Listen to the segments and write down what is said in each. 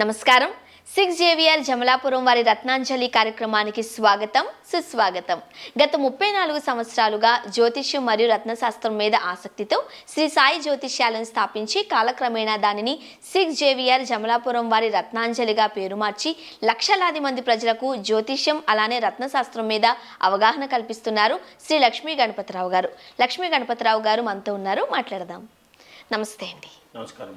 నమస్కారం. Six JVR Jamalapuram వారి రత్నాంజలి కార్యక్రమానికి స్వాగతం సుస్వాగతం. గత ముప్పై నాలుగు సంవత్సరాలుగా జ్యోతిష్యం మరియు రత్నశాస్త్రం మీద ఆసక్తితో శ్రీ సాయి జ్యోతిష్యాలను స్థాపించి కాలక్రమేణా దానిని సిక్స్ జేవిఆర్ జమలాపురం వారి రత్నాంజలిగా పేరు మార్చి లక్షలాది మంది ప్రజలకు జ్యోతిష్యం అలానే రత్నశాస్త్రం మీద అవగాహన కల్పిస్తున్నారు శ్రీ లక్ష్మీ గణపతిరావు గారు. లక్ష్మీ గణపతిరావు గారు మనతో ఉన్నారు మాట్లాడదాం. నమస్తే అండి. నమస్కారం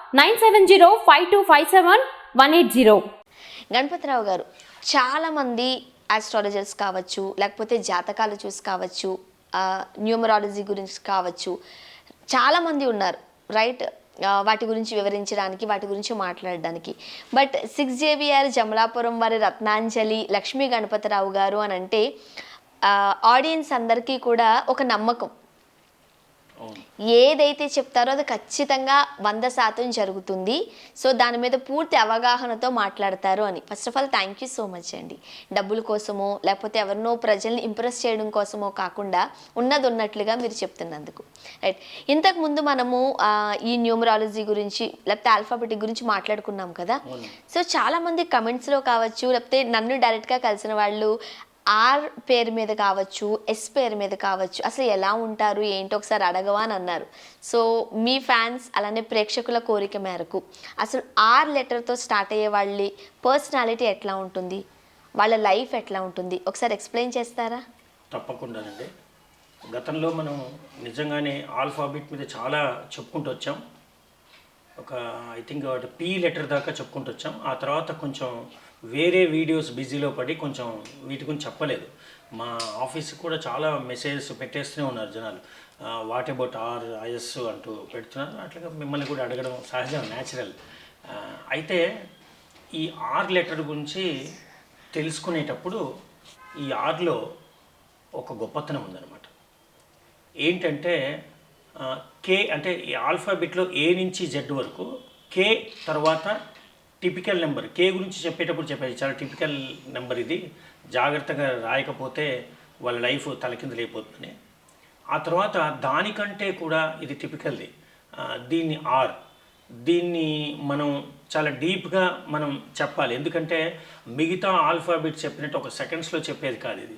nine seven zero five two five seven one eight zero. Ganapathirao గారు చాలామంది ఆస్ట్రాలజర్స్ కావచ్చు లేకపోతే జాతకాలు చూసి కావచ్చు న్యూమరాలజీ గురించి కావచ్చు చాలామంది ఉన్నారు రైట్ వాటి గురించి వివరించడానికి వాటి గురించి మాట్లాడడానికి. బట్ సిక్స్ జేవిఆర్ జమలాపురం వారి రత్నాంజలి లక్ష్మీ గణపతిరావు గారు అని అంటే ఆడియన్స్ అందరికీ కూడా ఒక నమ్మకం. ఏదైతే చెప్తారో అది ఖచ్చితంగా వంద శాతం జరుగుతుంది. సో దాని మీద పూర్తి అవగాహనతో మాట్లాడతారు అని. First of all thank you so much అండి. డబ్బుల కోసమో లేకపోతే ఎవరినో ప్రజల్ని ఇంప్రెస్ చేయడం కోసమో కాకుండా ఉన్నది ఉన్నట్లుగా మీరు చెప్తున్నందుకు. రైట్ ఇంతకు ముందు మనము ఈ న్యూమరాలజీ గురించి లేకపోతే ఆల్ఫాబెటిక్ గురించి మాట్లాడుకున్నాం కదా. సో చాలామంది కమెంట్స్లో కావచ్చు లేకపోతే నన్ను డైరెక్ట్గా కలిసిన వాళ్ళు ఆర్ పేరు మీద కావచ్చు ఎస్ పేరు మీద కావచ్చు అసలు ఎలా ఉంటారు ఏంటో ఒకసారి అడగవా అని అన్నారు. సో మీ ఫ్యాన్స్ అలానే ప్రేక్షకుల కోరిక మేరకు అసలు ఆర్ లెటర్తో స్టార్ట్ అయ్యే వాళ్ళ పర్సనాలిటీ ఎట్లా ఉంటుంది? వాళ్ళ లైఫ్ ఎట్లా ఉంటుంది? ఒకసారి ఎక్స్ప్లెయిన్ చేస్తారా? తప్పకుండానండి. గతంలో మనం నిజంగానే ఆల్ఫాబెట్ మీద చాలా చెప్పుకుంటూ వచ్చాం. ఒక ఐ థింక్ పి లెటర్ దాకా చెప్పుకుంటూ వచ్చాం. ఆ తర్వాత కొంచెం వేరే వీడియోస్ బిజీలో పడి కొంచెం వీటి గురించి చెప్పలేదు. మా ఆఫీస్కి కూడా చాలా మెసేజెస్ పెట్టేస్తూనే ఉన్నారు జనాలు. వాట్ అబౌట్ ఆర్ ఐఎస్ అంటూ పెడుతున్నారు. అట్లాగా మిమ్మల్ని కూడా అడగడం సహజం న్యాచురల్ అయితే ఈ ఆర్ లెటర్ గురించి తెలుసుకునేటప్పుడు ఈ ఆర్లో ఒక గొప్పతనం ఉందన్నమాట. ఏంటంటే కే అంటే ఈ ఆల్ఫాబెట్లో ఏ నుంచి జెడ్ వరకు కే తర్వాత టిపికల్ నెంబర్. కే గురించి చెప్పేటప్పుడు చెప్పేది. చాలా టిపికల్ నెంబర్ ఇది. జాగ్రత్తగా రాయకపోతే వాళ్ళ లైఫ్ తలకిందులైపోతుందని ఆ తర్వాత దానికంటే కూడా ఇది టిపికల్ది. దీన్ని ఆర్. దీన్ని మనం చాలా డీప్గా మనం చెప్పాలి. ఎందుకంటే మిగతా ఆల్ఫాబెట్ చెప్పినట్టు ఒక సెకండ్స్లో చెప్పేది కాదు ఇది.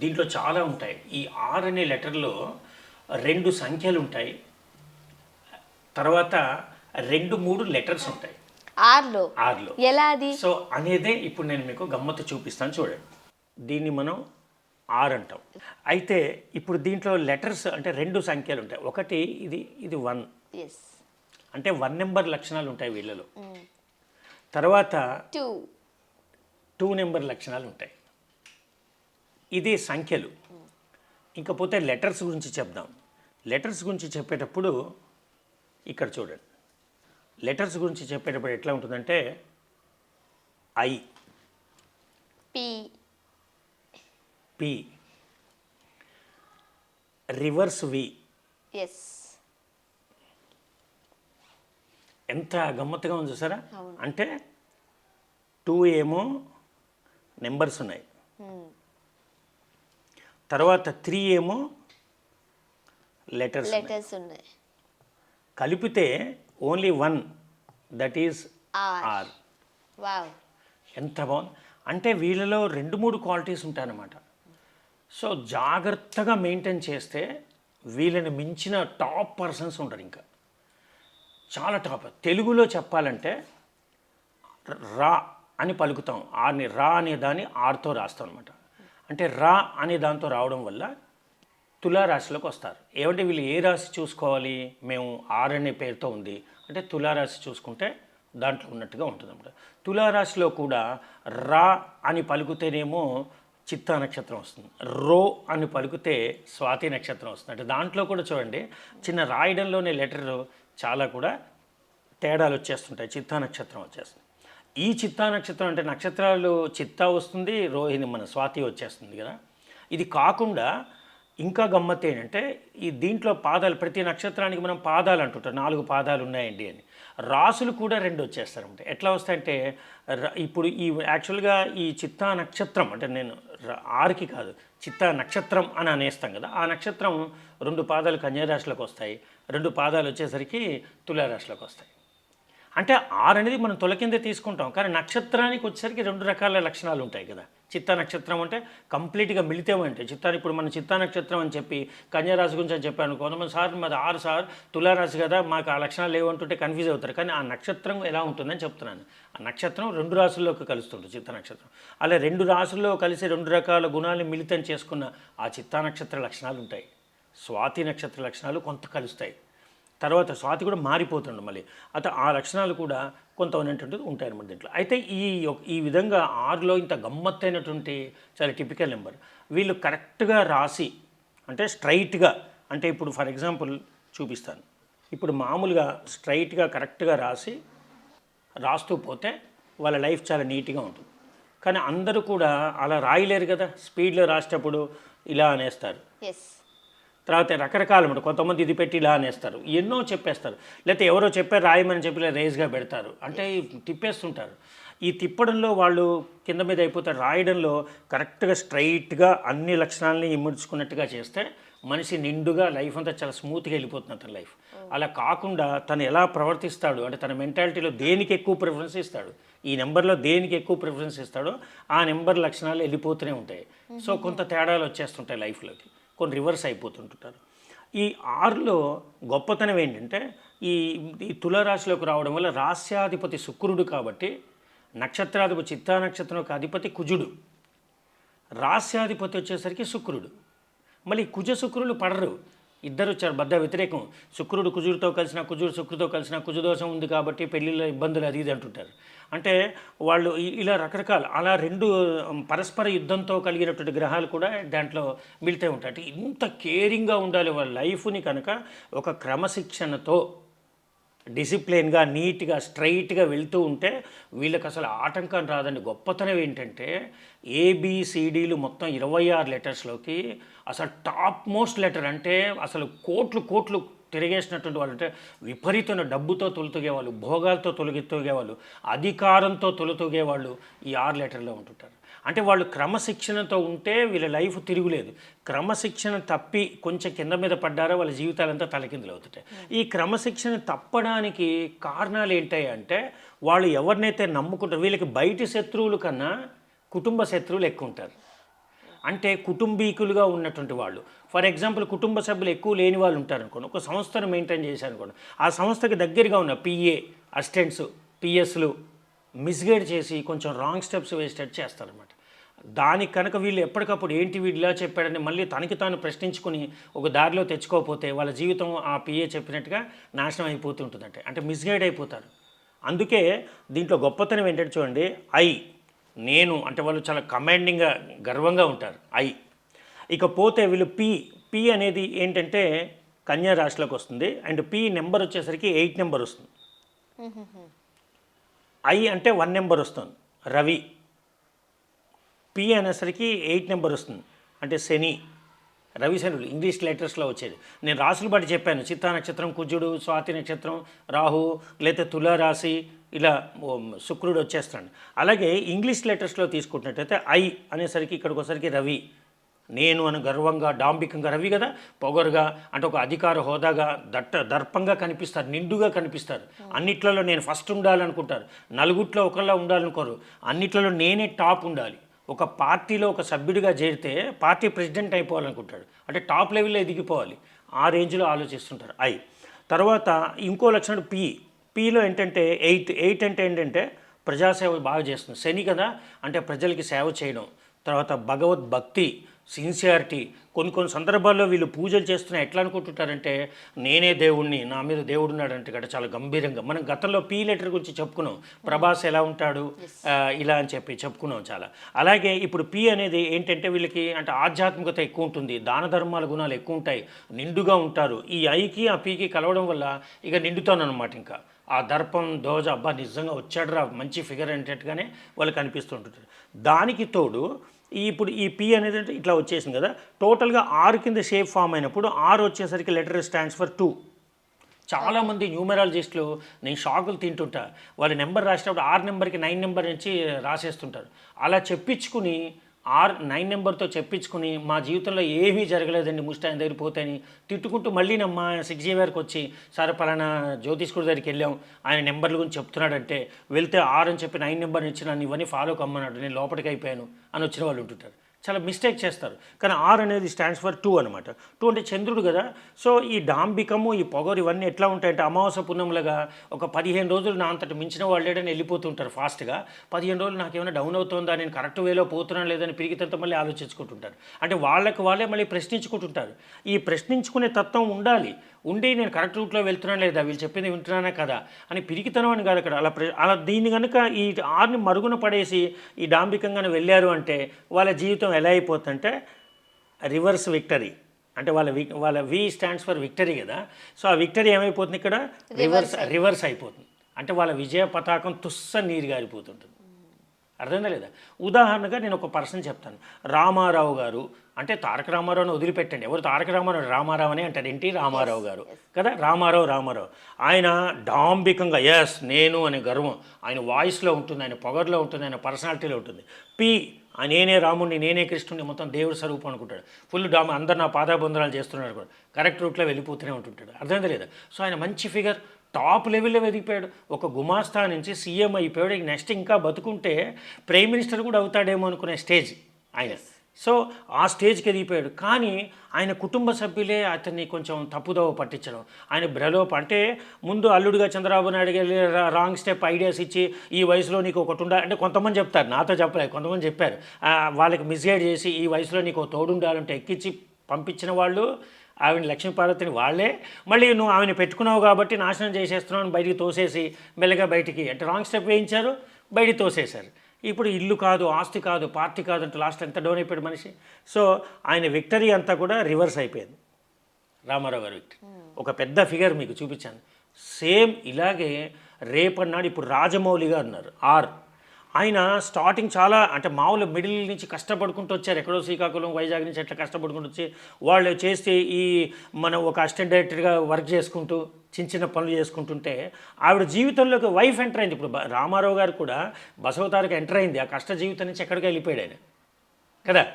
దీంట్లో చాలా ఉంటాయి. ఈ ఆర్ అనే లెటర్లో రెండు సంఖ్యలు ఉంటాయి. తర్వాత రెండు మూడు లెటర్స్ ఉంటాయి. ఆర్లో. ఆర్లో. ఎలా అది? సో అనేదే ఇప్పుడు నేను మీకు గమ్మత్తు చూపిస్తాను చూడండి. దీన్ని మనం ఆర్ అంటాం. అయితే ఇప్పుడు దీంట్లో లెటర్స్ అంటే రెండు సంఖ్యలు ఉంటాయి. ఒకటి ఇది ఇది వన్. అంటే వన్ నెంబర్ లక్షణాలు ఉంటాయి వీళ్ళలో. తర్వాత టూ టూ నెంబర్ లక్షణాలు ఉంటాయి. ఇది సంఖ్యలు. ఇంకపోతే లెటర్స్ గురించి చెప్దాం. లెటర్స్ గురించి చెప్పేటప్పుడు ఇక్కడ చూడండి. లెటర్స్ గురించి చెప్పేటప్పుడు ఎట్లా ఉంటుందంటే I. P. P. Reverse V. S. ఎంత గమ్మత్తుగా ఉంది చూసారా. అంటే టూ ఏమో నెంబర్స్ ఉన్నాయి. తర్వాత త్రీ ఏమో లెటర్స్. లెటర్స్ ఉన్నాయి. కలిపితే only one that is R ఎంత బాగుంది. అంటే వీళ్ళలో రెండు మూడు క్వాలిటీస్ ఉంటాయన్నమాట. సో జాగ్రత్తగా మెయింటైన్ చేస్తే వీళ్ళని మించిన టాప్ పర్సన్స్ ఉంటారు ఇంకా. చాలా టాప్ తెలుగులో చెప్పాలంటే రా అని పలుకుతాం. ఆర్ని రా అనే దాన్ని ఆర్తో రాస్తాం అనమాట అంటే రా అనే దాంతో రావడం వల్ల తులారాశిలోకి వస్తారు. ఏమంటే వీళ్ళు ఏ రాశి చూసుకోవాలి? మేము ఆర్ అనే పేరుతో ఉంది. అంటే తులారాశి చూసుకుంటే దాంట్లో ఉన్నట్టుగా ఉంటుంది అన్నమాట తులారాశిలో కూడా రా అని పలుకుతేనేమో చిత్తా నక్షత్రం వస్తుంది. రో అని పలికితే స్వాతి నక్షత్రం వస్తుంది. అంటే దాంట్లో కూడా చూడండి చిన్న రాయడంలోనే లెటర్ చాలా కూడా తేడాలు వచ్చేస్తుంటాయి. చిత్తా నక్షత్రం వచ్చేస్తుంది. ఈ చిత్తా నక్షత్రం అంటే నక్షత్రాలు చిత్తా వస్తుంది రోహిణి మన స్వాతి వచ్చేస్తుంది కదా. ఇది కాకుండా ఇంకా గమ్మత్ ఏంటంటే ఈ దీంట్లో పాదాలు ప్రతి నక్షత్రానికి మనం పాదాలు అంటుంటాం. నాలుగు పాదాలు ఉన్నాయండి అని. రాసులు కూడా రెండు వచ్చేస్తారంట ఎట్లా వస్తాయంటే ఇప్పుడు ఈ యాక్చువల్గా ఈ చిత్తా నక్షత్రం అంటే నేను ఆరుకి కాదు చిత్తా నక్షత్రం అని అనేస్తాం కదా ఆ నక్షత్రం రెండు పాదాలు కన్యారాశిలోకి వస్తాయి. రెండు పాదాలు వచ్చేసరికి తులారాశిలోకి వస్తాయి. అంటే ఆరు అనేది మనం తొల కిందే తీసుకుంటాం. కానీ నక్షత్రానికి వచ్చేసరికి రెండు రకాల లక్షణాలు ఉంటాయి కదా. చిత్తా నక్షత్రం అంటే కంప్లీట్గా మిళితే అంటే చిత్తాన్ని ఇప్పుడు మన చిత్తా నక్షత్రం అని చెప్పి కన్యారాశి గురించి అని చెప్పాను కొంతమంది సార్ మాది ఆరు సార్ తులారాశి కదా మాకు ఆ లక్షణాలు లేవంటుంటే కన్ఫ్యూజ్ అవుతారు. కానీ ఆ నక్షత్రం ఎలా ఉంటుందని చెప్తున్నాను. ఆ నక్షత్రం రెండు రాశుల్లోకి కలుస్తుంది చిత్త నక్షత్రం. అలా రెండు రాశుల్లో కలిసి రెండు రకాల గుణాలు మిళితం చేసుకున్న ఆ చిత్తా నక్షత్ర లక్షణాలు ఉంటాయి. స్వాతి నక్షత్ర లక్షణాలు కొంత కలుస్తాయి. తర్వాత స్వాతి కూడా మారిపోతుంది మళ్ళీ. అత ఆ లక్షణాలు కూడా కొంత ఉన్నటువంటిది ఉంటాయి అన్నమాట దీంట్లో. అయితే ఈ యొక్క- ఈ విధంగా ఆరులో ఇంత గమ్మత్తైనటువంటి చాలా టిపికల్ నెంబర్ వీళ్ళు కరెక్ట్గా రాసి అంటే స్ట్రైట్గా అంటే ఇప్పుడు ఫర్ ఎగ్జాంపుల్ చూపిస్తాను. ఇప్పుడు మామూలుగా స్ట్రైట్గా కరెక్ట్గా రాసి రాస్తూ పోతే వాళ్ళ లైఫ్ చాలా నీట్గా ఉంటుంది. కానీ అందరూ కూడా అలా రాయలేరు కదా. స్పీడ్లో రాసేటప్పుడు ఇలా అనేస్తారు. తర్వాత రకరకాలు ఉంటాయి. కొంతమంది ఇది పెట్టి ఇలా అనేస్తారు. ఎన్నో చెప్పేస్తారు. లేకపోతే ఎవరో చెప్పారు రాయమని చెప్పి రేజ్గా పెడతారు. అంటే తిప్పేస్తుంటారు. ఈ తిప్పడంలో వాళ్ళు కింద మీద అయిపోతారు. రాయడంలో కరెక్ట్గా స్ట్రైట్గా అన్ని లక్షణాలని ఇముడ్చుకున్నట్టుగా చేస్తే మనిషి నిండుగా లైఫ్ అంతా చాలా స్మూత్గా వెళ్ళిపోతుంది అతని లైఫ్ అలా కాకుండా తను ఎలా ప్రవర్తిస్తాడు? అంటే తన మెంటాలిటీలో దేనికి ఎక్కువ ప్రిఫరెన్స్ ఇస్తాడు? ఈ నెంబర్లో దేనికి ఎక్కువ ప్రిఫరెన్స్ ఇస్తాడో ఆ నెంబర్ లక్షణాలు వెళ్ళిపోతూనే ఉంటాయి. సో కొంత తేడాలు వచ్చేస్తుంటాయి లైఫ్లోకి కొన్ని రివర్స్ అయిపోతుంటుంటారు. ఈ ఆరులో గొప్పతనం ఏంటంటే ఈ ఈ తులారాశిలోకి రావడం వల్ల రాస్యాధిపతి శుక్రుడు కాబట్టి నక్షత్రాధిపతి చిత్తా నక్షత్రం యొక్క అధిపతి కుజుడు. రాస్యాధిపతి వచ్చేసరికి శుక్రుడు. మళ్ళీ కుజ శుక్రులు పడరు. ఇద్దరు బద్ద వ్యతిరేకం. శుక్రుడు కుజుడితో కలిసిన కుజుడు శుక్రుడితో కలిసిన కుజుదోషం ఉంది కాబట్టి పెళ్ళిళ్ళ ఇబ్బందులు అది ఇది అంటుంటారు. అంటే వాళ్ళు ఇలా రకరకాల అలా రెండు పరస్పర యుద్ధంతో కలిగినటువంటి గ్రహాలు కూడా దాంట్లో మిళితే ఉంటాయి. అంటే ఇంత కేరింగ్గా ఉండాలి వాళ్ళ లైఫ్ని కనుక ఒక క్రమశిక్షణతో డిసిప్లిన్గా నీట్గా స్ట్రైట్గా వెళ్తూ ఉంటే వీళ్ళకి అసలు ఆటంకం రాదండి. గొప్పతనం ఏంటంటే ఏబిసిడీలు మొత్తం ఇరవై ఆరు లెటర్స్లోకి అసలు టాప్ మోస్ట్ లెటర్ అంటే అసలు కోట్లు కోట్లు తిరిగేసినటువంటి వాళ్ళు అంటే విపరీతమైన డబ్బుతో తొలుతూగేవాళ్ళు భోగాలతో తొలగితూగేవాళ్ళు అధికారంతో తొలుతూగేవాళ్ళు ఈ ఆరు లెటర్లో ఉంటుంటారు. అంటే వాళ్ళు క్రమశిక్షణతో ఉంటే వీళ్ళ లైఫ్ తిరుగులేదు. క్రమశిక్షణ తప్పి కొంచెం కింద మీద పడ్డారో వాళ్ళ జీవితాలంతా తలకిందులు అవుతుంటాయి. ఈ క్రమశిక్షణ తప్పడానికి కారణాలు ఏంటాయి అంటే వాళ్ళు ఎవరినైతే నమ్ముకుంటారు వీళ్ళకి బయటి శత్రువుల కన్నా కుటుంబ శత్రువులు ఎక్కువ ఉంటారు. అంటే కుటుంబీకులుగా ఉన్నటువంటి వాళ్ళు. ఫర్ ఎగ్జాంపుల్ కుటుంబ సభ్యులు ఎక్కువ లేని వాళ్ళు ఉంటారు అనుకోండి ఒక సంస్థను మెయింటైన్ చేశారు అనుకోండి ఆ సంస్థకి దగ్గరగా ఉన్న పిఏ అసిస్టెంట్స్ పిఎస్లు మిస్గైడ్ చేసి కొంచెం రాంగ్ స్టెప్స్ వేసేటట్టు చేస్తారనమాట దానికి కనుక వీళ్ళు ఎప్పటికప్పుడు ఏంటి వీడు ఇలా చెప్పాడని మళ్ళీ తనకి తాను ప్రశ్నించుకుని ఒక దారిలో తెచ్చుకోకపోతే వాళ్ళ జీవితం ఆ పిఏ చెప్పినట్టుగా నాశనం అయిపోతుంటుందంటే అంటే మిస్గైడ్ అయిపోతారు. అందుకే దీంట్లో గొప్పతనం ఏంటంటే చూడండి ఐ నేను అంటే వాళ్ళు చాలా కమాండింగ్గా గర్వంగా ఉంటారు ఐ. ఇక పోతే వీళ్ళు పి పి అనేది ఏంటంటే కన్యా రాశిలోకి వస్తుంది అండ్ పి నెంబర్ వచ్చేసరికి ఎయిట్ నెంబర్ వస్తుంది. ఐ అంటే వన్ నెంబర్ వస్తుంది రవి. పి అనేసరికి ఎయిట్ నెంబర్ వస్తుంది. అంటే శని రవి శనులు ఇంగ్లీష్ లెటర్స్లో వచ్చేది. నేను రాసులు బట్టి చెప్పాను. చిత్తా నక్షత్రం కుజుడు స్వాతి నక్షత్రం రాహు లేదా తులారాశి ఇలా శుక్రుడు వచ్చేస్తాడు. అలాగే ఇంగ్లీష్ లెటర్స్లో తీసుకుంటున్నట్టయితే ఐ అనేసరికి ఇక్కడికి వచ్చరికి రవి. నేను అని గర్వంగా డాంబికంగా రవి కదా? పొగరుగా అంటే ఒక అధికార హోదాగా దట్ట దర్పంగా కనిపిస్తారు నిండుగా కనిపిస్తారు. అన్నిట్లలో నేను ఫస్ట్ ఉండాలనుకుంటారు. నలుగుట్లో ఒకళ్ళ ఉండాలనుకోరు. అన్నిట్లలో నేనే టాప్ ఉండాలి. ఒక పార్టీలో ఒక సభ్యుడిగా చేరితే పార్టీ ప్రెసిడెంట్ అయిపోవాలనుకుంటాడు. అంటే టాప్ లెవెల్లో ఎదిగిపోవాలి. ఆ రేంజ్లో ఆలోచిస్తుంటారు. ఐ. తర్వాత ఇంకో లక్షణం పి. పిలో ఏంటంటే ఎయిట్ ఎయిట్ అంటే ఏంటంటే ప్రజాసేవ బాగా చేస్తుంది. శని కదా అంటే ప్రజలకి సేవ చేయడం. తర్వాత భగవద్భక్తి. సిన్సియారిటీ. కొన్ని కొన్ని సందర్భాల్లో వీళ్ళు పూజలు చేస్తున్నా ఎట్లా అనుకుంటుంటారంటే నేనే దేవుణ్ణి నా మీద దేవుడు ఉన్నాడంటే కదా చాలా గంభీరంగా. మనం గతంలో పీ లెటర్ గురించి చెప్పుకున్నాం. ప్రభాస్ ఎలా ఉంటాడు? ఇలా అని చెప్పి చెప్పుకున్నాం చాలా. అలాగే ఇప్పుడు పి అనేది ఏంటంటే వీళ్ళకి అంటే ఆధ్యాత్మికత ఎక్కువ ఉంటుంది దాన ధర్మాల గుణాలు ఎక్కువ ఉంటాయి నిండుగా ఉంటారు. ఈ ఐకి ఆ పీకి కలవడం వల్ల ఇక నిండుతానమాట ఇంకా. ఆ దర్పం దోజ అబ్బా నిజంగా వచ్చాడురా మంచి ఫిగర్ అనేటట్టుగానే వాళ్ళకి అనిపిస్తుంటుంది దానికి తోడు ఇప్పుడు ఈ పి అనేది ఇట్లా వచ్చేసింది కదా. టోటల్గా ఆరు కింద షేప్ ఫామ్ అయినప్పుడు ఆరు వచ్చేసరికి లెటర్ స్టాండ్స్ ఫర్ టూ చాలామంది న్యూమరాలజిస్టులు నేను షాకులు తింటుంటా. వాళ్ళ నెంబర్ రాసేటప్పుడు ఆరు నెంబర్కి నైన్ నెంబర్ నుంచి రాసేస్తుంటారు. అలా చెప్పించుకుని ఆర్ నైన్ నెంబర్తో చెప్పించుకుని మా జీవితంలో ఏమీ జరగలేదండి ముష్టి ఆయన దగ్గర పోతాయని తిట్టుకుంటూ మళ్ళీ నమ్మ సిక్స్ జీ వరకు వచ్చి సార్ పలానా జ్యోతిష్కుడి దగ్గరికి వెళ్ళాం. ఆయన నెంబర్ల గురించి చెప్తున్నాడంటే వెళ్తే ఆర్ అని చెప్పి నైన్ నెంబర్ ఇచ్చి నన్ను ఇవన్నీ ఫాలో కమ్మన్నాడు. నేను లోపలికి అయిపోయాను అని వచ్చిన వాళ్ళు ఉంటుంటారు. చాలా మిస్టేక్ చేస్తారు. కానీ ఆర్ అనేది స్టాండ్స్ ఫర్ టూ అనమాట టూ అంటే చంద్రుడు కదా. సో ఈ డాంబికము ఈ పొగరు ఇవన్నీ ఎట్లా ఉంటాయంటే అమావాస పుణ్యములుగా ఒక పదిహేను రోజులు నా అంతటి మించిన వాళ్ళు వాళ్ళేడని వెళ్ళిపోతుంటారు ఫాస్ట్గా. పదిహేను రోజులు నాకు ఏమైనా డౌన్ అవుతుందా? నేను కరెక్ట్ వేలో పోతున్నాను లేదని పిరిగితంతా మళ్ళీ ఆలోచించుకుంటుంటారు. అంటే వాళ్ళకి వాళ్ళే మళ్ళీ ప్రశ్నించుకుంటుంటారు. ఈ ప్రశ్నించుకునే తత్వం ఉండాలి. ఉండి నేను కరెక్ట్ రూట్లో వెళ్తున్నాను లేదా? వీళ్ళు చెప్పింది వింటున్నానా కదా? అని పిరికితనం అని కాదు అక్కడ అలా ప్ర- అలా దీన్ని కనుక ఈ ఆర్ని మరుగున పడేసి ఈ డాంబికంగానే వెళ్ళారు అంటే వాళ్ళ జీవితం ఎలా అయిపోతుందంటే రివర్స్ విక్టరీ. అంటే వాళ్ళ వి వాళ్ళ వి స్టాండ్స్ ఫర్ విక్టరీ కదా. సో ఆ విక్టరీ ఏమైపోతుంది ఇక్కడ? రివర్స్ రివర్స్ అయిపోతుంది. అంటే వాళ్ళ విజయ పతాకం తుస్స నీరు గారిపోతుంటుంది. అర్థమైందా లేదా? ఉదాహరణగా నేను ఒక పర్సన్ చెప్తాను. రామారావు గారు అంటే తారక రామారావుని వదిలిపెట్టండి. ఎవరు తారక రామారావు? రామారావు అని అంటారు. ఎన్టీ రామారావు గారు. కదా? రామారావు రామారావు. ఆయన డాంబికంగా ఎస్ నేను అనే గర్వం. ఆయన వాయిస్లో ఉంటుంది ఆయన పొగర్లో ఉంటుంది ఆయన పర్సనాలిటీలో ఉంటుంది. పి నేనే రాముడిని నేనే కృష్ణుడిని మొత్తం దేవుడి స్వరూపం అనుకుంటాడు. ఫుల్ డామ్ అందరు నా పాదాబంధనాలు చేస్తున్నారు కూడా. కరెక్ట్ రూట్లో వెళ్ళిపోతూనే ఉంటుంటాడు. అర్థమైందా లేదా? సో ఆయన మంచి ఫిగర్. టాప్ లెవెల్లో ఎదిగిపోయాడు. ఒక గుమాస్తా నుంచి సీఎం అయిపోయాడు. నెక్స్ట్ ఇంకా బతుకుంటే ప్రైమ్ మినిస్టర్ కూడా అవుతాడేమో అనుకునే స్టేజ్ ఆయన. సో ఆ స్టేజ్కి ఎదిగిపోయాడు. కానీ ఆయన కుటుంబ సభ్యులే అతన్ని కొంచెం తప్పుదోవ పట్టించడం. ఆయన బ్రలోప్ అంటే ముందు అల్లుడిగా చంద్రబాబు నాయుడు గారి రాంగ్ స్టెప్ ఐడియాస్ ఇచ్చి ఈ వయసులో నీకు ఒకటి ఉండాలి అంటే కొంతమంది చెప్తారు నాతో చెప్పలేదు కొంతమంది చెప్పారు. వాళ్ళకి మిస్గైడ్ చేసి ఈ వయసులో నీకు ఒక ఎక్కించి పంపించిన వాళ్ళు ఆవిడ లక్ష్మీపార్వతిని వాళ్ళే. మళ్ళీ నువ్వు ఆమెను పెట్టుకున్నావు కాబట్టి నాశనం చేసేస్తున్నావు అని బయటికి తోసేసి మెల్లగా బయటికి అంటే రాంగ్ స్టెప్ వేయించారు బయటికి తోసేశారు. ఇప్పుడు ఇల్లు కాదు ఆస్తి కాదు పార్టీ కాదు అంటే లాస్ట్ ఎంత డౌన్ అయిపోయాడు మనిషి. సో ఆయన విక్టరీ అంతా కూడా రివర్స్ అయిపోయింది. రామారావు గారు విక్టరీ. ఒక పెద్ద ఫిగర్ మీకు చూపించాను. సేమ్ ఇలాగే రేపన్నాడు ఇప్పుడు రాజమౌళి గారు ఉన్నారు ఆర్. ఆయన స్టార్టింగ్ చాలా అంటే మామూలు మిడిల్ నుంచి కష్టపడుకుంటూ వచ్చారు. ఎక్కడో శ్రీకాకుళం వైజాగ్ నుంచి అట్లా కష్టపడుకుంటూ వచ్చి వాళ్ళు చేస్తే ఈ మనం ఒక అసిస్టెంట్ డైరెక్టర్గా వర్క్ చేసుకుంటూ చిన్న చిన్న పనులు చేసుకుంటుంటే ఆవిడ జీవితంలోకి వైఫ్ ఎంటర్ అయింది. ఇప్పుడు రామారావు గారు కూడా బసవతారకు ఎంటర్ అయింది. ఆ కష్ట జీవితం నుంచి ఎక్కడికి వెళ్ళిపోయాడు ఆయన. కదా?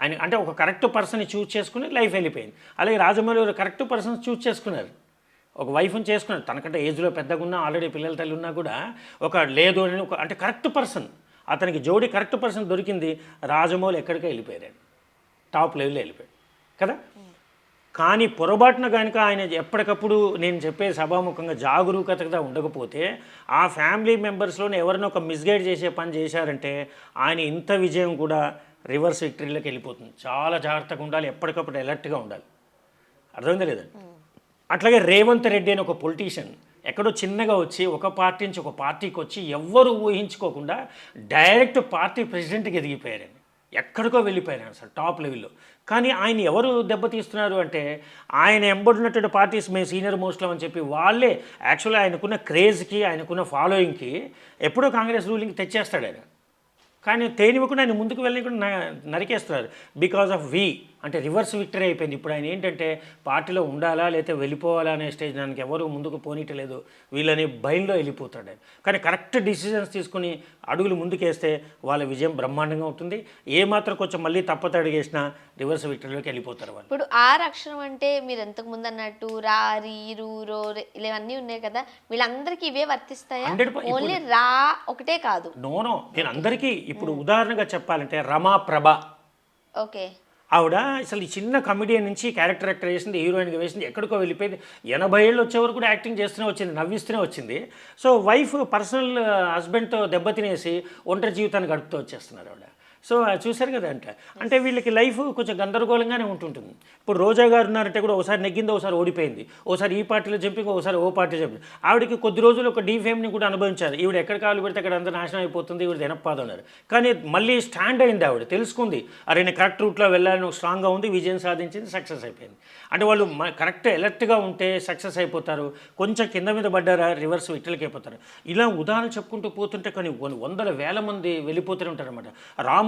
ఆయన అంటే ఒక కరెక్ట్ పర్సన్ని చూస్ చేసుకుని లైఫ్ వెళ్ళిపోయింది. అలాగే రాజమౌళి గారు కరెక్ట్ పర్సన్ చూస్ చేసుకున్నారు. ఒక వైఫ్ని చేసుకున్నాడు. తనకంటే ఏజ్లో పెద్దగా ఉన్నా ఆల్రెడీ పిల్లల తల్లి ఉన్నా కూడా ఒక లేదు అని ఒక అంటే కరెక్ట్ పర్సన్ అతనికి జోడి కరెక్ట్ పర్సన్ దొరికింది. రాజమౌళి ఎక్కడికే వెళ్ళిపోయారు టాప్ లెవెల్లో వెళ్ళిపోయాడు. కదా? కానీ పొరపాటున కనుక ఆయన ఎప్పటికప్పుడు నేను చెప్పే సభాముఖంగా జాగరూకతగా ఉండకపోతే ఆ ఫ్యామిలీ మెంబర్స్లోనే ఎవరినో ఒక మిస్గైడ్ చేసే పని చేశారంటే ఆయన ఇంత విజయం కూడా రివర్స్ విక్టరీలోకి వెళ్ళిపోతుంది. చాలా జాగ్రత్తగా ఉండాలి. ఎప్పటికప్పుడు అలర్ట్గా ఉండాలి. అర్థమైందా లేదండి అట్లాగే రేవంత్ రెడ్డి అని ఒక పొలిటీషియన్ ఎక్కడో చిన్నగా వచ్చి ఒక పార్టీ నుంచి ఒక పార్టీకి వచ్చి ఎవ్వరు ఊహించుకోకుండా డైరెక్ట్ పార్టీ ప్రెసిడెంట్కి ఎదిగిపోయారండి ఎక్కడికో వెళ్ళిపోయారు అసలు టాప్ లెవెల్లో కానీ ఆయన ఎవరు దెబ్బతీస్తున్నారు అంటే ఆయన ఎంబడినటువంటి పార్టీస్ మేము సీనియర్ మోస్ట్లో అని చెప్పి వాళ్ళే యాక్చువల్గా ఆయనకున్న క్రేజ్కి ఆయనకున్న ఫాలోయింగ్కి ఎప్పుడో కాంగ్రెస్ రూలింగ్ తెచ్చేస్తాడు ఆయన. కానీ తేనివ్వకుండా ఆయన ముందుకు వెళ్ళకుండా నరికేస్తున్నారు. బికాజ్ ఆఫ్ వి అంటే రివర్స్ విక్టరీ అయిపోయింది. ఇప్పుడు ఆయన ఏంటంటే పార్టీలో ఉండాలా లేకపోతే వెళ్ళిపోవాలా అనే స్టేజ్ దానికి ఎవరు ముందుకు పోనీయట్లేదు. వీళ్ళని భయంలో వెళ్ళిపోతాడు ఆయన. కానీ కరెక్ట్ డిసిజన్స్ తీసుకుని అడుగులు ముందుకేస్తే వాళ్ళ విజయం బ్రహ్మాండంగా ఉంటుంది. ఏ మాత్రం కొంచెం మళ్ళీ తప్పత అడిగేసినా రివర్స్ విక్టరీలోకి వెళ్ళిపోతారు వాళ్ళు. ఇప్పుడు ఆర్ అక్షరం అంటే మీరు ఎంతకు ముందు అన్నట్టు రా రీ రూ ఇవన్నీ ఉన్నాయి కదా. వీళ్ళందరికీ ఇవే వర్తిస్తాయా? 100% ఓన్లీ రా ఒకటే కాదు. నోనో నేను అందరికీ ఇప్పుడు ఉదాహరణగా చెప్పాలంటే రమా ప్రభ. ఓకే. ఆవిడ అసలు ఈ చిన్న కమెడియన్ నుంచి క్యారెక్టర్ యాక్టర్ వేసింది హీరోయిన్గా వేసింది ఎక్కడికో వెళ్ళిపోయింది. ఎనభై ఏళ్ళు వచ్చే వరకు కూడా యాక్టింగ్ చేస్తూనే వచ్చింది నవ్విస్తూనే వచ్చింది. సో వైఫ్ పర్సనల్ హస్బెండ్తో దెబ్బతినేసి ఒంటరి జీవితాన్ని గడుపుతూ వచ్చేస్తున్నారు ఆవిడ. సో అది చూశారు కదా అంటే. అంటే వీళ్ళకి లైఫ్ కొంచెం గందరగోళంగానే ఉంటుంటుంది. ఇప్పుడు రోజా గారు ఉన్నారంటే కూడా ఒకసారి నెగ్గింది ఒకసారి ఓడిపోయింది. ఒకసారి ఈ పార్టీలో జంపింగ్ ఒకసారి ఓ పార్టీ జంపింగ్ ఆవిడకి కొద్ది రోజులు ఒక డీఫేమ్ని కూడా అనుభవించారు. ఈవిడ ఎక్కడ కాలు పెడితే అక్కడ అంతా నాశనం అయిపోతుంది ఈవిడ తినపాదు అన్నారు కానీ మళ్ళీ స్టాండ్ అయింది ఆవిడ తెలుసుకుంది. అరే నేను కరెక్ట్ రూట్లో వెళ్ళాలని స్ట్రాంగ్గా ఉంది విజయం సాధించింది సక్సెస్ అయిపోయింది. అంటే వాళ్ళు కరెక్ట్ ఎలర్ట్గా ఉంటే సక్సెస్ అయిపోతారు. కొంచెం కింద మీద పడ్డారా రివర్స్ విట్టలకి అయిపోతారు. ఇలా ఉదాహరణ చెప్పుకుంటూ పోతుంటే కానీ కొన్ని వందల వేల మంది వెళ్ళిపోతూనే ఉంటారనమాట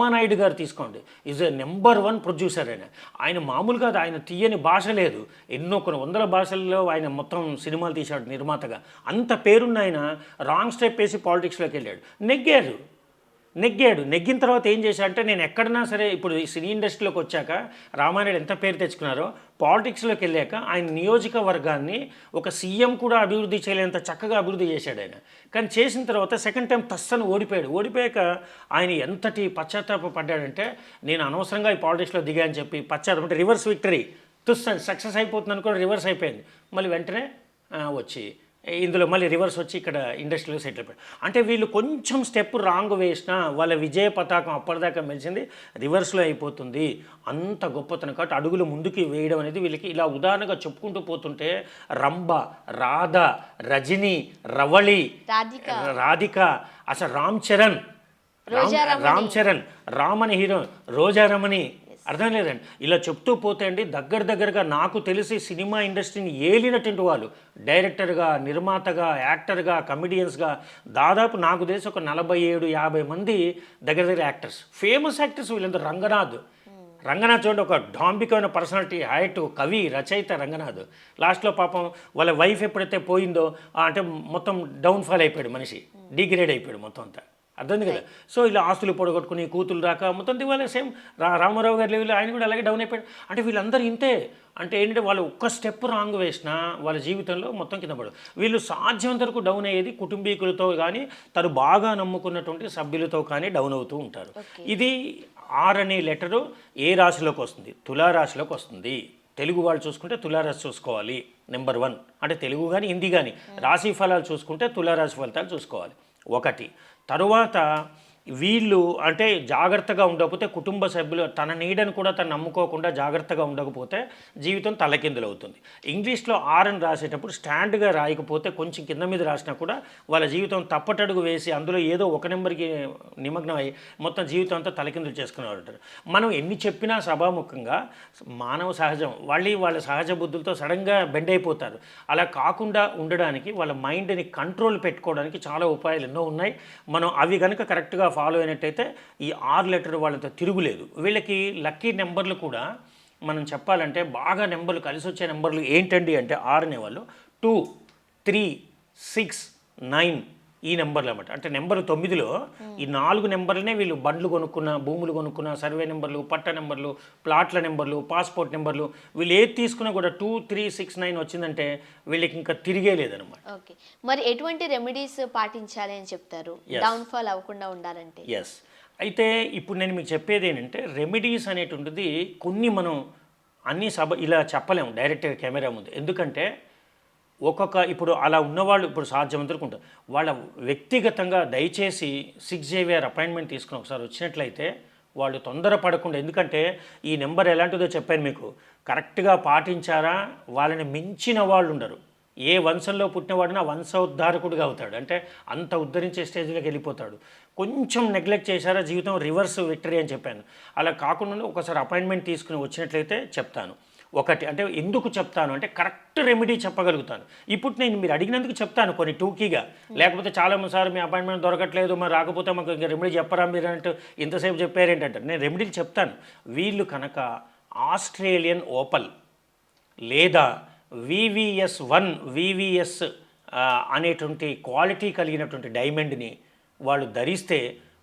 రామానాయుడు గారు తీసుకోండి. Is a number one producer ఆయన. ఆయన మామూలుగా ఆయన తీయని భాష లేదు. ఎన్నో కొన్ని వందల భాషల్లో ఆయన మొత్తం సినిమాలు తీశాడు నిర్మాతగా. అంత పేరున్న ఆయన రాంగ్ స్టెప్ వేసి పాలిటిక్స్లోకి వెళ్ళాడు. నెగ్గారు. నెగ్గాడు. నెగ్గిన తర్వాత ఏం చేశాడంటే నేను ఎక్కడన్నా సరే ఇప్పుడు ఈ సినీ ఇండస్ట్రీలోకి వచ్చాక రామానాయుడు ఎంత పేరు తెచ్చుకున్నారో పాలిటిక్స్లోకి వెళ్ళాక ఆయన నియోజకవర్గాన్ని ఒక సీఎం కూడా అభివృద్ధి చేయలేనంత చక్కగా అభివృద్ధి చేశాడు ఆయన. కానీ చేసిన తర్వాత సెకండ్ టైం తస్సను ఓడిపోయాడు. ఓడిపోయాక ఆయన ఎంతటి పశ్చాత్తాప పడ్డాడంటే నేను అనవసరంగా ఈ పాలిటిక్స్లో దిగా అని చెప్పి పశ్చాత్తాపం అంటే రివర్స్ విక్టరీ. తుస్సన్ సక్సెస్ అయిపోతుంది అనుకో రివర్స్ అయిపోయింది. మళ్ళీ వెంటనే వచ్చి ఇందులో మళ్ళీ రివర్స్ వచ్చి ఇక్కడ ఇండస్ట్రీలో సెటిల్ అయిపోయారు అంటే వీళ్ళు కొంచెం స్టెప్ రాంగ్ వేసినా వాళ్ళ విజయ పతాకం అప్పటిదాకా మెలిసింది రివర్స్లో అయిపోతుంది. అంత గొప్పతనం కాబట్టి అడుగులు ముందుకి వేయడం అనేది వీళ్ళకి ఇలా ఉదాహరణగా చెప్పుకుంటూ పోతుంటే రంభ రాధ రజని రవళి రాధిక. రాధిక అసలు రామ్ చరణ్ రామ్ చరణ్ రామ్ అని హీరో రోజారమణి అర్థం లేదండి. ఇలా చెప్తూ పోతే అండి దగ్గర దగ్గరగా నాకు తెలిసి సినిమా ఇండస్ట్రీని ఏలినటువంటి వాళ్ళు డైరెక్టర్గా నిర్మాతగా యాక్టర్గా కమిడియన్స్గా దాదాపు నాకు తెలిసి ఒక నలభై ఏడు యాభై మంది దగ్గర దగ్గర యాక్టర్స్. ఫేమస్ యాక్టర్స్ వీళ్ళందరూ రంగనాథ్. రంగనాథ్ చూడండి ఒక డాంబికమైన పర్సనాలిటీ హైట్ కవి రచయిత రంగనాథ్. లాస్ట్లో పాపం వాళ్ళ వైఫ్ ఎప్పుడైతే పోయిందో అంటే మొత్తం డౌన్ఫాల్ అయిపోయాడు మనిషి డిగ్రేడ్ అయిపోయాడు మొత్తం అంతా. అర్థం కదా? సో ఇలా ఆస్తులు పొడగొట్టుకుని కూతులు రాక మొత్తం దివాళ సేమ్ రా రామారావు గారి లెవెల్ ఆయన కూడా అలాగే డౌన్ అయిపోయాడు. అంటే వీళ్ళందరూ ఇంతే. అంటే ఏంటంటే వాళ్ళు ఒక్క స్టెప్ రాంగ్ వేసినా వాళ్ళ జీవితంలో మొత్తం కింద పడదు వీళ్ళు సాధ్యమంత వరకు డౌన్ అయ్యేది కుటుంబీకులతో కానీ తను బాగా నమ్ముకున్నటువంటి సభ్యులతో కానీ డౌన్ అవుతూ ఉంటారు. ఇది ఆర్ అనే లెటరు ఏ రాశిలోకి వస్తుంది? తులారాశిలోకి వస్తుంది. తెలుగు వాళ్ళు చూసుకుంటే తులారాశి చూసుకోవాలి నెంబర్ వన్ అంటే తెలుగు కానీ హిందీ కానీ రాశి ఫలాలు చూసుకుంటే తులారాశి ఫలితాలు చూసుకోవాలి. ఒకటి తరువాత వీళ్ళు అంటే జాగ్రత్తగా ఉండకపోతే కుటుంబ సభ్యులు తన నీడను కూడా తను నమ్ముకోకుండా జాగ్రత్తగా ఉండకపోతే జీవితం తలకిందులు అవుతుంది ఇంగ్లీష్లో ఆర్ అని రాసేటప్పుడు స్టాండ్గా రాయకపోతే కొంచెం కింద మీద రాసినా కూడా వాళ్ళ జీవితం తప్పటడుగు వేసి అందులో ఏదో ఒక నెంబర్కి నిమగ్నం అయ్యి మొత్తం జీవితం అంతా తలకిందులు చేసుకునేవారు మనం ఎన్ని చెప్పినా సభాముఖంగా మానవ సహజం వాళ్ళు వాళ్ళ సహజ బుద్ధులతో సడన్గా బెండ్ అయిపోతారు. అలా కాకుండా ఉండడానికి వాళ్ళ మైండ్ని కంట్రోల్ పెట్టుకోవడానికి చాలా ఉపాయాలు ఎన్నో ఉన్నాయి. మనం అవి కనుక కరెక్ట్గా ఫాలో అయినట్టయితే ఈ ఆరు లెటర్ వాళ్ళతో తిరుగులేదు. వీళ్ళకి లక్కీ నెంబర్లు కూడా మనం చెప్పాలంటే బాగా నెంబర్లు కలిసి వచ్చే నెంబర్లు ఏంటండి అంటే ఆరు అనేవాళ్ళు. టూ త్రీ సిక్స్ నైన్ ఈ నెంబర్లు అనమాట అంటే నెంబర్ తొమ్మిదిలో ఈ నాలుగు నెంబర్లనే వీళ్ళు బండ్లు కొనుక్కున్న భూములు కొనుక్కున్న సర్వే నెంబర్లు పట్ట నెంబర్లు ప్లాట్ల నెంబర్లు పాస్పోర్ట్ నెంబర్లు వీళ్ళు ఏది తీసుకున్నా కూడా టూ త్రీ సిక్స్ నైన్ వచ్చిందంటే వీళ్ళకి ఇంకా తిరిగే లేదనమాట ఓకే. మరి ఎటువంటి రెమెడీస్ పాటించాలి అని చెప్తారు? Yes. డౌన్ ఫాల్ అవ్వకుండా ఉండాలంటే? ఎస్ అయితే ఇప్పుడు నేను మీకు చెప్పేది ఏంటంటే రెమెడీస్ అనేటువంటిది కొన్ని మనం అన్ని సభ ఇలా చెప్పలేము డైరెక్ట్గా కెమెరా ముందు. ఎందుకంటే ఒక్కొక్క ఇప్పుడు అలా ఉన్నవాళ్ళు ఇప్పుడు సాధ్యమంతరకు ఉంటారు. వాళ్ళ వ్యక్తిగతంగా దయచేసి సిక్స్ జేవిఆర్ అపాయింట్మెంట్ తీసుకుని ఒకసారి వచ్చినట్లయితే వాళ్ళు తొందర పడకుండా ఎందుకంటే ఈ నెంబర్ ఎలాంటిదో చెప్పాను మీకు. కరెక్ట్గా పాటించారా? వాళ్ళని మించిన వాళ్ళు ఉండరు. ఏ వంశంలో పుట్టినవాడినా వంశోద్ధారకుడిగా అవుతాడు. అంటే అంత ఉద్ధరించే స్టేజ్లోకి వెళ్ళిపోతాడు. కొంచెం నెగ్లెక్ట్ చేశారా? జీవితం రివర్స్ విక్టరీ అని చెప్పాను. అలా కాకుండా ఒకసారి అపాయింట్మెంట్ తీసుకుని వచ్చినట్లయితే చెప్తాను. ఒకటి అంటే ఎందుకు చెప్తాను? అంటే కరెక్ట్ రెమెడీ చెప్పగలుగుతాను. ఇప్పుడు నేను మీరు అడిగినందుకు చెప్తాను కొన్ని టూకీగా లేకపోతే చాలా సార్ మీ అపాయింట్మెంట్ దొరకట్లేదు మరి రాకపోతే మాకు ఇంకా రెమెడీ చెప్పరా మీరు? అంటే ఇంతసేపు చెప్పారేంటంటే నేను రెమెడీలు చెప్తాను. వీళ్ళు కనుక ఆస్ట్రేలియన్ ఓపల్ లేదా వివిఎస్ వన్ వివిఎస్ అనేటువంటి క్వాలిటీ కలిగినటువంటి డైమండ్ని వాళ్ళు ధరిస్తే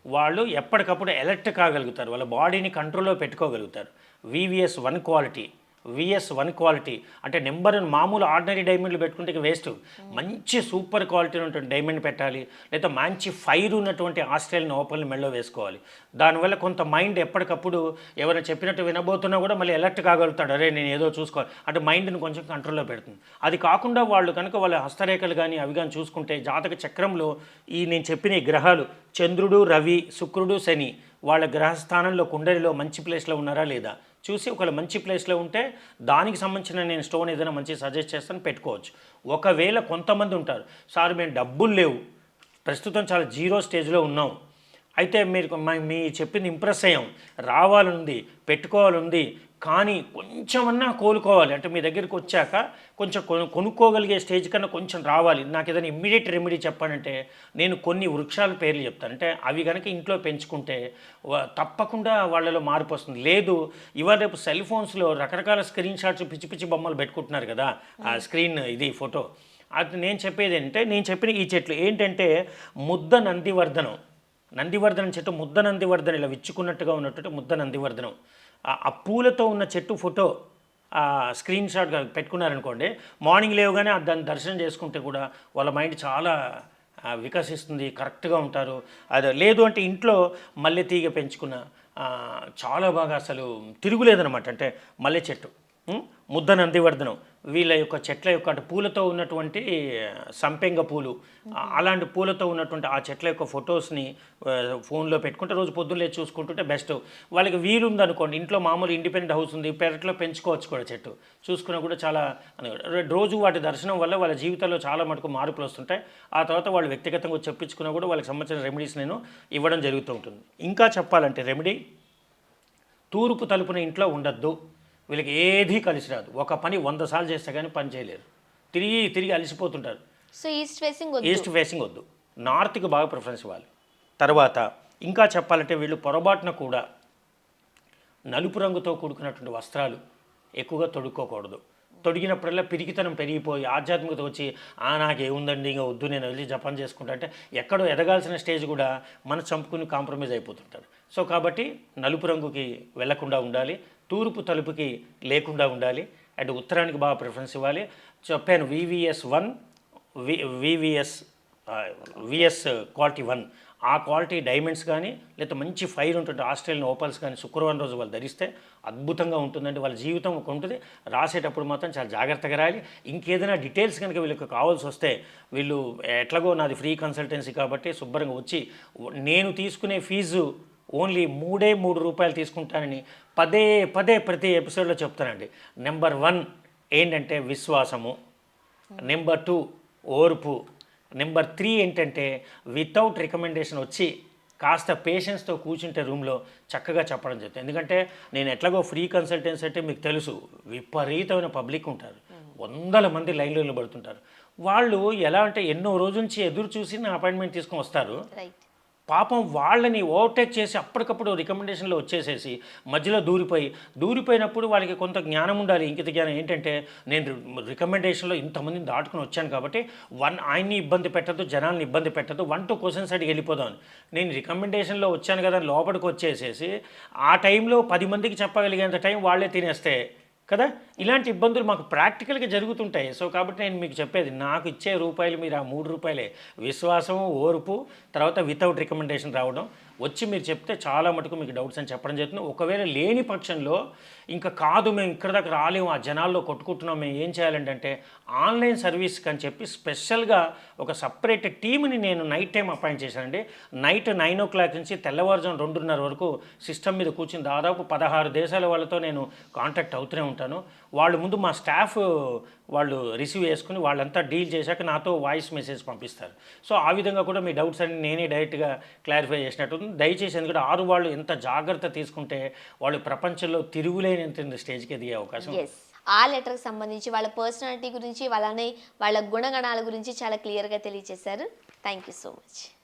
వాళ్ళు ఎప్పటికప్పుడు ఎలర్ట్ కాగలుగుతారు. వాళ్ళ బాడీని కంట్రోల్లో పెట్టుకోగలుగుతారు. VVS one quality VS one quality అంటే నెంబర్ మామూలు ఆర్డినరీ డైమండ్లు పెట్టుకుంటే వేస్ట్. మంచి సూపర్ క్వాలిటీ ఉన్నటువంటి డైమండ్ పెట్టాలి. లేదా మంచి ఫైర్ ఉన్నటువంటి ఆస్ట్రేలియన్ ఓపెన్ మెడలో వేసుకోవాలి. దానివల్ల కొంత మైండ్ ఎప్పటికప్పుడు ఎవరైనా చెప్పినట్టు వినబోతున్నా కూడా మళ్ళీ ఎలర్ట్ కాగలుగుతాడు. అరే నేను ఏదో చూసుకోవాలి. అంటే మైండ్ని కొంచెం కంట్రోల్లో పెడుతుంది. అది కాకుండా వాళ్ళు కనుక వాళ్ళ హస్తరేఖలు కానీ అవి కానీ చూసుకుంటే జాతక చక్రంలో ఈ నేను చెప్పిన ఈ గ్రహాలు చంద్రుడు రవి శుక్రుడు శని వాళ్ళ గ్రహస్థానంలో కుండలిలో మంచి ప్లేస్లో ఉన్నారా లేదా? చూసి ఒకవేళ మంచి ప్లేస్లో ఉంటే దానికి సంబంధించిన నేను స్టోన్ ఏదైనా మంచి సజెస్ట్ చేస్తాను పెట్టుకోవచ్చు. ఒకవేళ కొంతమంది ఉంటారు సార్ మేము డబ్బులు లేవు. ప్రస్తుతం చాలా జీరో స్టేజ్లో ఉన్నాం. అయితే మీరు మీ చెప్పింది ఇంప్రెస్ అయ్యాం. రావాలనుంది పెట్టుకోవాలనుంది కానీ కొంచెమన్నా కోలుకోవాలి. అంటే మీ దగ్గరికి వచ్చాక కొంచెం కొను కొనుక్కోగలిగే స్టేజ్ కన్నా కొంచెం రావాలి. నాకు ఏదైనా ఇమ్మీడియట్ రెమెడీ చెప్పానంటే నేను కొన్ని వృక్షాల పేర్లు చెప్తాను. అంటే అవి కనుక ఇంట్లో పెంచుకుంటే తప్పకుండా వాళ్ళలో మార్పు వస్తుంది. లేదు ఇవాళ రేపు సెల్ ఫోన్స్లో రకరకాల స్క్రీన్ షాట్స్ పిచ్చి పిచ్చి బొమ్మలు పెట్టుకుంటున్నారు కదా. ఆ స్క్రీన్ ఇది ఫోటో. అది నేను చెప్పేది ఏంటంటే నేను చెప్పిన ఈ చెట్లు ఏంటంటే ముద్ద నందివర్ధనం. నందివర్ధనం చెట్టు ముద్ద నందివర్ధనం. ఇలా విచ్చుకున్నట్టుగా ఉన్నట్టు ముద్ద నందివర్ధనం. ఆ- పూలతో ఉన్న చెట్టు ఫోటో స్క్రీన్ షాట్ పెట్టుకున్నారనుకోండి మార్నింగ్ లేవగానే దాన్ని దర్శనం చేసుకుంటే కూడా వాళ్ళ మైండ్ చాలా వికసిస్తుంది కరెక్ట్గా ఉంటారు. అది లేదు అంటే ఇంట్లో మల్లె తీగ పెంచుకున్న చాలా బాగా అసలు తిరుగులేదనమాట అంటే మల్లె చెట్టు ముద్ద నందివర్ధనం. వీళ్ళ యొక్క చెట్ల యొక్క అంటే పూలతో ఉన్నటువంటి సంపెంగ పూలు. అలాంటి పూలతో ఉన్నటువంటి ఆ చెట్ల యొక్క ఫొటోస్ని ఫోన్లో పెట్టుకుంటే రోజు పొద్దున్నే చూసుకుంటుంటే బెస్ట్. వాళ్ళకి వీలు ఉందనుకోండి ఇంట్లో మామూలు ఇండిపెండెంట్ హౌస్ ఉంది పెరట్లో పెంచుకోవచ్చు కూడా చెట్టు. చూసుకున్నా కూడా చాలా రోజు వాటి దర్శనం వల్ల వాళ్ళ జీవితంలో చాలా మటుకు మార్పులు వస్తుంటాయి. ఆ తర్వాత వాళ్ళు వ్యక్తిగతంగా చెప్పించుకున్నా కూడా వాళ్ళకి సంబంధించిన రెమెడీస్ నేను ఇవ్వడం జరుగుతూ ఉంటుంది. ఇంకా చెప్పాలంటే రెమెడీ తూర్పు తలుపున ఇంట్లో ఉండద్దు. వీళ్ళకి ఏదీ కలిసి రాదు. ఒక పని వంద సార్లు చేస్తే కానీ పని చేయలేరు. తిరిగి తిరిగి అలసిపోతుంటారు. So east facing east facing వద్దు. నార్త్కి బాగా ప్రిఫరెన్స్ ఇవ్వాలి. తర్వాత ఇంకా చెప్పాలంటే వీళ్ళు పొరపాటున కూడా నలుపు రంగుతో కూడుకున్నటువంటి వస్త్రాలు ఎక్కువగా తొడుక్కోకూడదు. తొడిగినప్పుడల్లా పిరికితనం పెరిగిపోయి ఆధ్యాత్మికత వచ్చి ఆ నాకేముందండి ఇంకా వద్దు నేను వెళ్ళి జపాన్ చేసుకుంటా అంటే ఎక్కడో ఎదగాల్సిన స్టేజ్ కూడా మన చంపుకుని కాంప్రమైజ్ అయిపోతుంటారు. సో కాబట్టి నలుపు రంగుకి వెళ్ళకుండా ఉండాలి. తూర్పు తలుపుకి లేకుండా ఉండాలి. అండ్ ఉత్తరానికి బాగా ప్రిఫరెన్స్ ఇవ్వాలి. చెప్పాను VVS one V VVS VS quality one ఆ క్వాలిటీ డైమండ్స్ కానీ లేదా మంచి ఫైర్ ఉంటుంది ఆస్ట్రేలియన్ ఓపల్స్ కానీ శుక్రవారం రోజు వాళ్ళు ధరిస్తే అద్భుతంగా ఉంటుందండి. వాళ్ళ జీవితం ఒక ఉంటుంది. రాసేటప్పుడు మాత్రం చాలా జాగ్రత్తగా రాయాలి. ఇంకేదైనా డీటెయిల్స్ కనుక వీళ్ళకి కావాల్సి వస్తే వీళ్ళు ఎట్లాగో నాది ఫ్రీ కన్సల్టెన్సీ కాబట్టి శుభ్రంగా వచ్చి నేను తీసుకునే ఫీజు ఓన్లీ మూడే మూడు రూపాయలు తీసుకుంటానని పదే పదే ప్రతి ఎపిసోడ్లో చెప్తానండి. నెంబర్ వన్ ఏంటంటే విశ్వాసము. నెంబర్ టూ ఓర్పు. నెంబర్ త్రీ ఏంటంటే వితౌట్ రికమెండేషన్ వచ్చి కాస్త పేషెన్స్తో కూర్చుంటే రూమ్లో చక్కగా చెప్పడం జరుగుతుంది. ఎందుకంటే నేను ఎట్లాగో ఫ్రీ కన్సల్టెన్సీ అంటే మీకు తెలుసు విపరీతమైన పబ్లిక్ ఉంటారు. వందల మంది లైన్లో నిలబడుతుంటారు. వాళ్ళు ఎలా అంటే ఎన్నో రోజు నుంచి ఎదురు చూసి నా అపాయింట్మెంట్ తీసుకొని వస్తారు. పాపం వాళ్ళని ఓవర్టేక్ చేసి అప్పటికప్పుడు రికమెండేషన్లో వచ్చేసేసి మధ్యలో దూరిపోయి దూరిపోయినప్పుడు వాళ్ళకి కొంత జ్ఞానం ఉండాలి ఇంకిత జ్ఞానం ఏంటంటే నేను రికమెండేషన్లో ఇంతమందిని దాటుకుని వచ్చాను కాబట్టి వన్ ఆయన్ని ఇబ్బంది పెట్టద్దు జనాల్ని ఇబ్బంది పెట్టద్దు వన్ టూ క్వశ్చన్స్ అడిగి వెళ్ళిపోదాం నేను రికమెండేషన్లో వచ్చాను కదా లోపలికి వచ్చేసేసి ఆ టైంలో పది మందికి చెప్పగలిగేంత టైం వాళ్ళే తినేస్తే కదా? ఇలాంటి ఇబ్బందులు మాకు ప్రాక్టికల్గా జరుగుతుంటాయి. సో కాబట్టి నేను మీకు చెప్పేది నాకు ఇచ్చే రూపాయలు మీరు ఆ మూడు రూపాయలే. విశ్వాసం ఓర్పు తర్వాత వితౌట్ రికమెండేషన్ రావడం. వచ్చి మీరు చెప్తే చాలా మటుకు మీకు డౌట్స్ అని చెప్పడం జరుగుతుంది. ఒకవేళ లేని పక్షంలో ఇంకా కాదు మేము ఇక్కడ దాకా రాలేము ఆ జనాల్లో కొట్టుకుంటున్నాం మేము ఏం చేయాలంటే అంటే ఆన్లైన్ సర్వీస్ అని చెప్పి స్పెషల్గా ఒక సపరేట్ టీంని నేను నైట్ టైం అపాయింట్ చేశానండి. నైట్ నైన్ ఓ క్లాక్ నుంచి తెల్లవారుజాము రెండున్నర వరకు సిస్టమ్ మీద కూర్చుని దాదాపు పదహారు దేశాల వాళ్ళతో నేను కాంటాక్ట్ అవుతూనే ఉంటాను. వాళ్ళు ముందు మా స్టాఫ్ వాళ్ళు రిసీవ్ చేసుకుని వాళ్ళంతా డీల్ చేశాక నాతో వాయిస్ మెసేజ్ పంపిస్తారు. సో ఆ విధంగా కూడా మీ డౌట్స్ అన్ని నేనే డైరెక్ట్గా క్లారిఫై చేసినట్టు దయచేసి ఎందుకంటే ఆరు వాళ్ళు ఎంత జాగ్రత్త తీసుకుంటే వాళ్ళు ప్రపంచంలో తిరుగులేనంత స్టేజ్కి ఎదిగే అవకాశం ఆ లెటర్కి సంబంధించి వాళ్ళ పర్సనాలిటీ గురించి వాళ్ళని వాళ్ళ గుణగణాల గురించి చాలా క్లియర్గా తెలియజేశారు థ్యాంక్ యూ సో మచ్.